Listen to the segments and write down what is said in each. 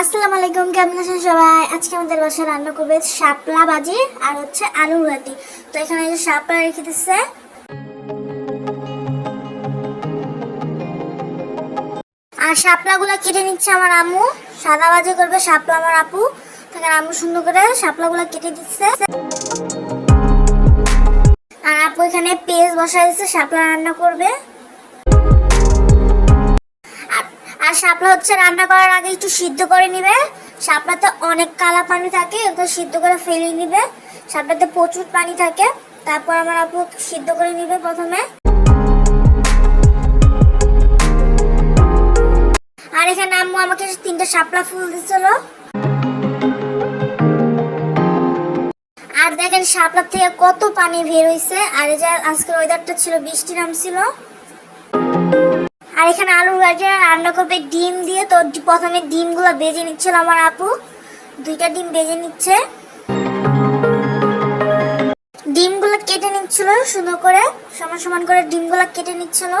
আসসালামু আলাইকুম, কেমন আছেন সবাই? আজকে আমাদের বাসায় রান্না করবে শাপলা ভাজি আর হচ্ছে আলুর ঘাটি তো এখানে যে শাপলা রেখে দিচ্ছে। আর শাপলাগুলো কেটে নিচ্ছে আমার আম্মু। সাদা ভাজি করবে শাপলা আমার আপু। তখন আম্মু সুন্দর করে শাপলাগুলো কেটে দিচ্ছে। আর আপু এখানে পেঁয়াজ বসাই দিচ্ছে, শাপলা রান্না করবে। আর- শাপলা হচ্ছে রান্না করার আগে একটু সিদ্ধ করে নিবে। শাপলাতে অনেক কালা পানি থাকে ওটা সিদ্ধ করে ফেলে নিবে। শাপলাতে প্রচুর পানি থাকে, তারপর আমার আপু সিদ্ধ করে নিবে প্রথমে। আর এখানে আম্মু আমাকে তিনটা শাপলা ফুল দিছিল। আর দেখেন শাপলার থেকে কত পানি বের হইছে, আর এই যে আজকের ওয়েদারটা ছিল, বৃষ্টি নামছিল। আর এখানে আলু ভাজা রান্না করবে ডিম দিয়ে তো প্রথমে ডিমগুলো বেজে নিচ্ছিল আমার আপু। দুইটা ডিম বেজে নিচ্ছে। ডিমগুলো কেটে নিচ্ছিল সুন্দর করে, সমান সমান করে ডিমগুলো কেটে নিচ্ছিল।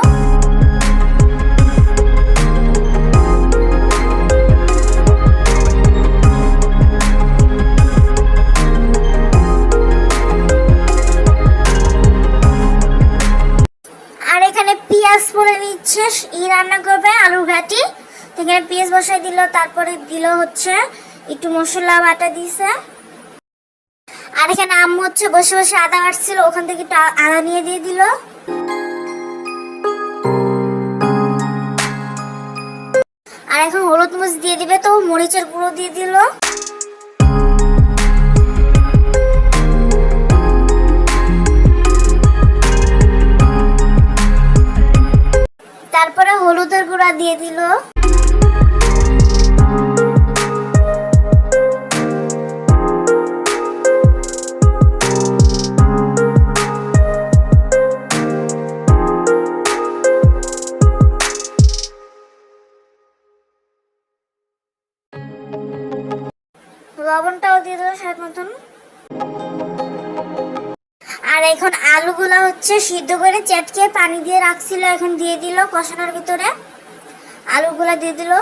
ই রান্না করবে, আলু ঘাটি এখানে পেঁয়াজ বসাই দিল, তারপরে দিল হচ্ছে একটু মশলা বাটা দিছে। আর এখানে আম্মু হচ্ছে বসে বসে আদা কাটছিল ওখান থেকে একটু আদা নিয়ে দিয়ে দিল। আর এখন হলুদ মরিচ দিয়ে দিবে তো, মরিচের গুঁড়ো দিয়ে দিল। হলুদের গুঁড়া দিয়ে দিল। লবণটাও দিয়ে দিল স্বাদ মতন। আর এখন আলুগুলা হচ্ছে সিদ্ধ করে চেটকে পানি দিয়ে রাখছিল, এখন দিয়ে দিল কষানোর ভিতরে। আলুগুলা দিয়ে দিল।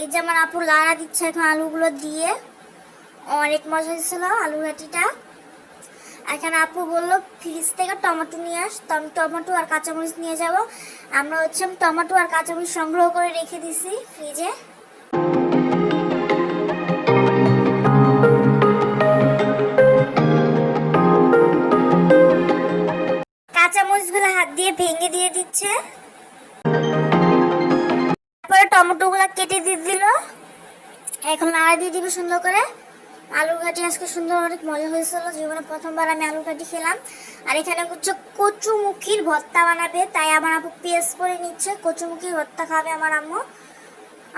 এই যে আমার আপু লাড়া দিচ্ছে এখন আলুগুলো দিয়ে। অনেক মজা হয়েছিল আলু ঘাটিটা এখানে আপু বলল, ফ্রিজ থেকে টমেটো নিয়ে আস, তো টমেটো আর কাঁচামরিচ নিয়ে যাব। আমরা হচ্ছে টমেটো আর কাঁচামরিচ সংগ্রহ করে রেখে দিছি ফ্রিজে। কাঁচামরিচগুলো হাত দিয়ে ভেঙে দিয়ে দিচ্ছে। তারপরে টমেটোগুলো কেটে দিয়ে দিল। এখন নাড়া দিয়ে দিবে সুন্দর করে। আলু ঘাটি আজকে সুন্দর অনেক মজা হয়েছিল। জীবনে প্রথমবার আমি আলু ঘাটি খেলাম। আর এখানে হচ্ছে কচুমুখির ভর্তা বানাবে, তাই আমার আপু পেঁয়াজ করে নিচ্ছে। কচুমুখির ভর্তা খাবে আমার আম্মু।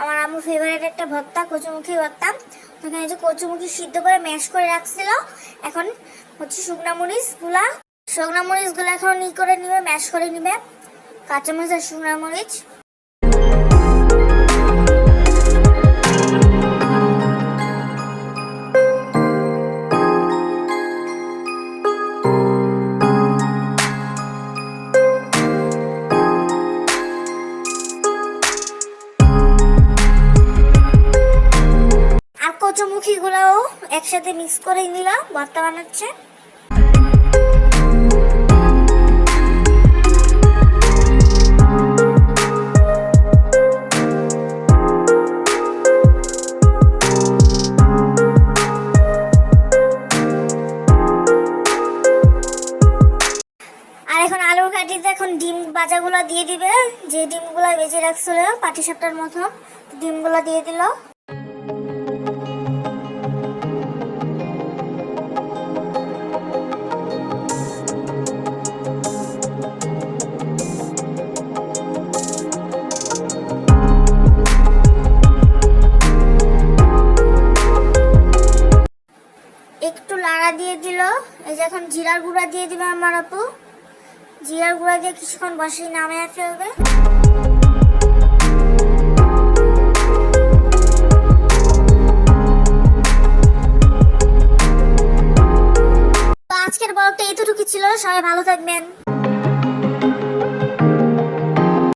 আমার আম্মু ফেভারিট একটা ভর্তা কচুমুখি ভর্তা। এখানে যে কচুমুখি সিদ্ধ করে ম্যাশ করে রাখছিল। এখন হচ্ছে শুকনা মরিচগুলা, শুকনা মরিচগুলো এখন ই করে নিবে ম্যাশ করে নিবে। কাঁচামরিচ আর শুকনা মরিচ। একসাথে মিক্স করে নিল ভর্তা বানাচ্ছে। এখন আলুর এখন ডিম দিয়ে দিবে। যে ডিমগুলো বেজে রাখছিল, পাটি সাপটার মতো ডিমগুলো দিয়ে দিল। জিরার গুঁড়া দিয়ে দেবে আমার আপু। জিরার গুঁড়া দিয়ে কিছুক্ষণ বসিয়ে নামিয়ে ফেলবে। আজকের ব্লগটা এতটুকু ছিল। সবাই ভালো থাকবেন।